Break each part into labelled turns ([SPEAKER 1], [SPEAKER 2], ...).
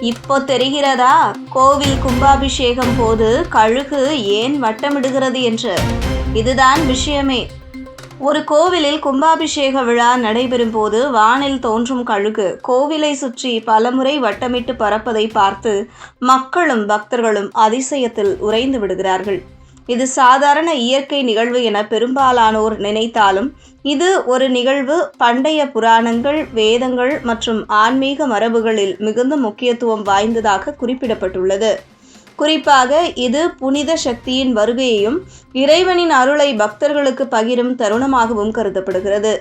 [SPEAKER 1] இப்போ தெரிகிறதா? கோவில் கும்பாபிஷேகம் போது கழுகு ஏன் வட்டமிடுகிறது என்று? இதுதான் விஷயமே. ஒரு கோவிலில் கும்பாபிஷேக விழா நடைபெறும் போது வானில் தோன்றும் கழுகு. கோவிலை சுற்றி பலமுறை வட்டமிட்டு பறப்பதை பார்த்து மக்களும் பக்தர்களும் அதிசயத்தில் உறைந்து விடுகிறார்கள். இது சாதாரண இயற்கை நிகழ்வு என பெரும்பாலானோர் நினைத்தாலும் இது ஒரு நிகழ்வு பண்டைய புராணங்கள் வேதங்கள் மற்றும் ஆன்மீக மரபுகளில் மிகுந்த முக்கியத்துவம் வாய்ந்ததாக குறிப்பிடப்பட்டுள்ளது. குறிப்பாக இது புனித சக்தியின் வருகையையும் இறைவனின் அருளை பக்தர்களுக்கு பகிரும் தருணமாகவும் கருதப்படுகிறது.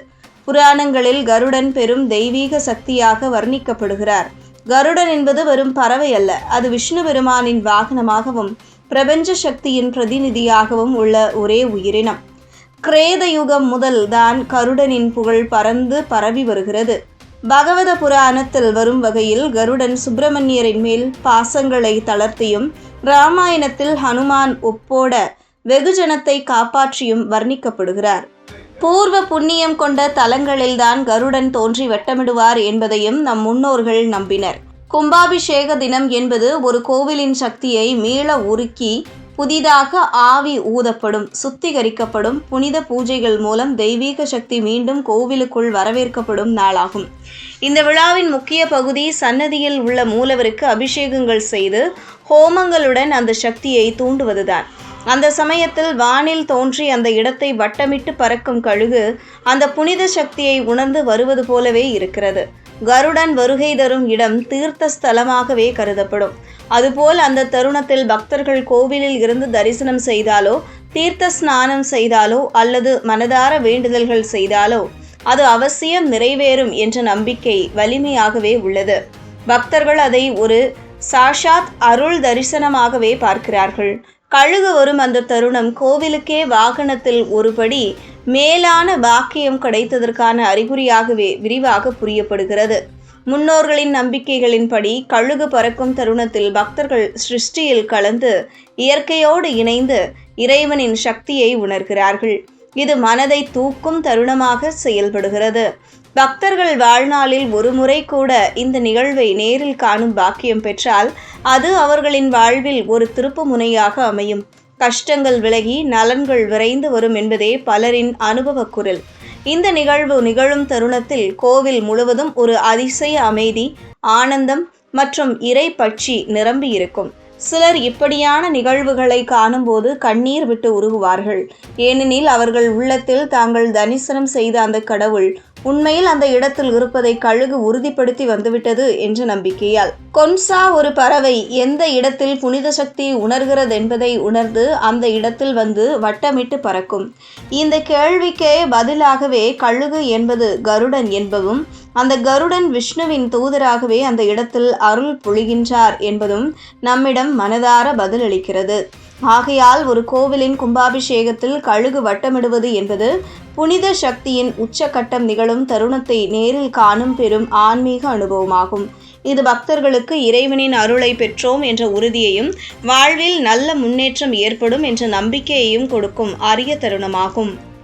[SPEAKER 1] புராணங்களில் கருடன் பெரும் தெய்வீக சக்தியாக வர்ணிக்கப்படுகிறார். கருடன் என்பது வெறும் பறவை அல்ல. அது விஷ்ணு பெருமானின் வாகனமாகவும் பிரபஞ்ச சக்தியின் பிரதிநிதியாகவும் உள்ள ஒரே உயிரினம். கிரேத யுகம் முதல் தான் கருடனின் புகழ் பறந்து பரவி வருகிறது. பகவத புராணத்தில் வரும் வகையில் கருடன் சுப்பிரமணியரின் மேல் பாசங்களை தளர்த்தியும் ராமாயணத்தில் ஹனுமான் ஒப்போட வெகுஜனத்தை காப்பாற்றியும் வர்ணிக்கப்படுகிறார். பூர்வ புண்ணியம் கொண்ட தலங்களில்தான் கருடன் தோன்றி வட்டமிடுவார் என்பதையும் நம் முன்னோர்கள் நம்பினர். கும்பாபிஷேக தினம் என்பது ஒரு கோவிலின் சக்தியை மீள உருக்கி புதிதாக ஆவி ஊதப்படும் சுத்திகரிக்கப்படும் புனித பூஜைகள் மூலம் தெய்வீக சக்தி மீண்டும் கோவிலுக்குள் வரவேற்கப்படும் நாளாகும். இந்த விழாவின் முக்கிய பகுதி சன்னதியில் உள்ள மூலவருக்கு அபிஷேகங்கள் செய்து ஹோமங்களுடன் அந்த சக்தியை தூண்டுவதுதான். அந்த சமயத்தில் வானில் தோன்றி அந்த இடத்தை வட்டமிட்டு பறக்கும் கழுகு அந்த புனித சக்தியை உணர்ந்து வருவது போலவே இருக்கிறது. கருடன் வருகை தரும் இடம் தீர்த்த ஸ்தலமாகவே கருதப்படும். அதுபோல் அந்த தருணத்தில் பக்தர்கள் கோவிலில் இருந்து தரிசனம் செய்தாலோ தீர்த்த ஸ்நானம் செய்தாலோ அல்லது மனதார வேண்டுதல்கள் செய்தாலோ அது அவசியம் நிறைவேறும் என்ற நம்பிக்கை வலிமையாகவே உள்ளது. பக்தர்கள் அதை ஒரு சாஷாத் அருள் தரிசனமாகவே பார்க்கிறார்கள். கழுகு வரும் அந்த தருணம் கோவிலுக்கே வாகனத்தில் ஒருபடி மேலான வாக்கியம் கிடைத்ததற்கான அறிகுறியாகவே விரிவாக புரியப்படுகிறது. முன்னோர்களின் நம்பிக்கைகளின்படி கழுகு பறக்கும் தருணத்தில் பக்தர்கள் சிருஷ்டியில் கலந்து இயற்கையோடு இணைந்து இறைவனின் சக்தியை உணர்கிறார்கள். இது மனதை தூக்கும் தருணமாக செயல்படுகிறது. பக்தர்கள் வாழ்நாளில் ஒரு முறை கூட இந்த நிகழ்வை நேரில் காணும் பாக்கியம் பெற்றால் அது அவர்களின் வாழ்வில் ஒரு திருப்பு முனையாக அமையும். கஷ்டங்கள் விலகி நலன்கள் விரைந்து வரும் என்பதே பலரின் அனுபவ குரல். இந்த நிகழ்வு நிகழும் தருணத்தில் கோவில் முழுவதும் ஒரு அதிசய அமைதி ஆனந்தம் மற்றும் இறை பட்சி நிரம்பி இருக்கும். சிலர் இப்படியான நிகழ்வுகளை காணும்போது கண்ணீர் விட்டு உருகுவார்கள். ஏனெனில் அவர்கள் உள்ளத்தில் தாங்கள் தரிசனம் செய்த அந்த கடவுள் உண்மையில் அந்த இடத்தில் இருப்பதை கழுகு உறுதிப்படுத்தி வந்துவிட்டது என்ற நம்பிக்கையால். கொன்சா ஒரு பறவை எந்த இடத்தில் புனித சக்தி உணர்கிறது என்பதை உணர்ந்து அந்த இடத்தில் வந்து வட்டமிட்டு பறக்கும். இந்த கேள்விக்கே பதிலாகவே கழுகு என்பது கருடன் என்பதும் அந்த கருடன் விஷ்ணுவின் தூதராகவே அந்த இடத்தில் அருள் பொழிகின்றார் என்பதும் நம்மிடம் மனதார பதிலளிக்கிறது. ஆகையால் ஒரு கோவிலின் கும்பாபிஷேகத்தில் கழுகு வட்டமிடுவது என்பது புனித சக்தியின் உச்சக்கட்டம் நிகழும் தருணத்தை நேரில் காணும் பெரும் ஆன்மீக அனுபவமாகும். இது பக்தர்களுக்கு இறைவனின் அருளை பெற்றோம் என்ற உறுதியையும் வாழ்வில் நல்ல முன்னேற்றம் ஏற்படும் என்ற நம்பிக்கையையும் கொடுக்கும் அரிய தருணமாகும்.